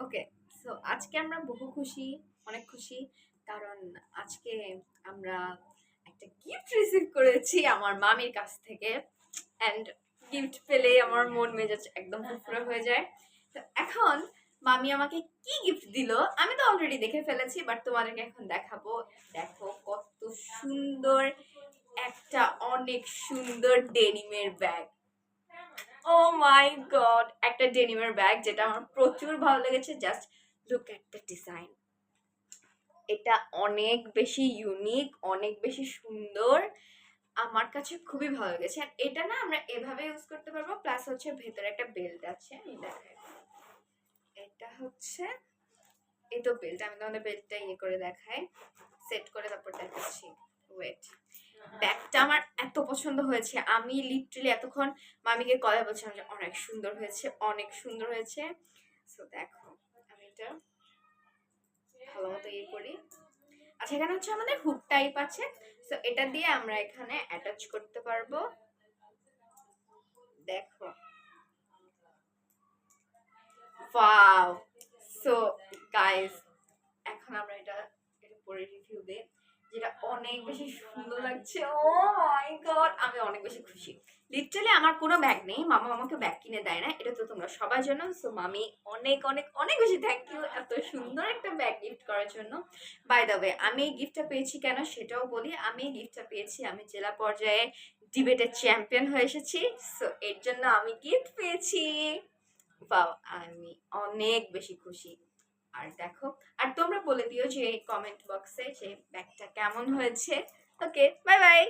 Okay so আজকে আমরা বহু খুশি অনেক খুশি। কারণ আজকে আমরা একটা গিফট রিসিভ করেছি আমার মামির কাছ থেকে। অ্যান্ড গিফট পেলেই আমার মন মেজাজ একদম ফুরফুরে হয়ে যায়। তো এখন মামি আমাকে কি গিফট দিল? আমি তো অলরেডি দেখে ফেলেছি বাট তোমাদেরকে এখন দেখাবো। দেখো কত সুন্দর একটা অনেক সুন্দর ডেনিমের ব্যাগ ও মাই গড একটা ডেনিমের ব্যাগ যেটা আমার প্রচুর ভালো লেগেছে just look at the design এটা অনেক বেশি ইউনিক অনেক বেশি সুন্দর আমার কাছে খুবই ভালো লেগেছে। আর এটা না আমরা এভাবে ইউজ করতে পারব প্লাস হচ্ছে ভেতরে একটা বেল্ট আছে এটা হচ্ছে এই তো বেল্ট আমি তোমাদের বেল্টটা ইয়ে করে দেখাই সেট করে তারপর দেখাচ্ছি। ওয়েট ব্যাগটা আমার এত পছন্দ হয়েছে। আমি লিটারালি এতক্ষণ মামিকে কথা বলছিলাম যে, অনেক সুন্দর হয়েছে, অনেক সুন্দর হয়েছে। সো দেখো, আমি এটা ভালো মতো ইয়ে করি। আচ্ছা এখানে হচ্ছে আমাদের হুক টাইপ আছে। সো এটা দিয়ে আমরা এখানে অ্যাটাচ করতে পারব। দেখো। ওয়াও সো গাইস এখন আমরা এটা এটা পরে রিভিউ দেই। যেটা অনেক বেশি সুন্দর লাগছে। ও মাই গড আমি অনেক বেশি খুশি। লিটারালি আমার কোনো ব্যাগ নেই। মামা আমাকে ব্যাগ কিনে দেয় না। এটা তো তোমরা সবাই জানো সো মামি, অনেক অনেক অনেক বেশি থ্যাংক ইউ এত সুন্দর একটা ব্যাগ গিফট করার জন্য। বাই দ্য ওয়ে আমি এই গিফটটা পেয়েছি কেন সেটাও বলি। আমি এই গিফটটা পেয়েছি। আমি জেলা পর্যায়ে ডিবেটের চ্যাম্পিয়ন হয়ে এসেছি। সো এর জন্য আমি গিফট পেয়েছি। বা আমি অনেক বেশি খুশি। আর দেখো, আর তোমরা বলে দিও যে কমেন্ট বক্সে যে ব্যাগটা কেমন হয়েছে। Okay bye bye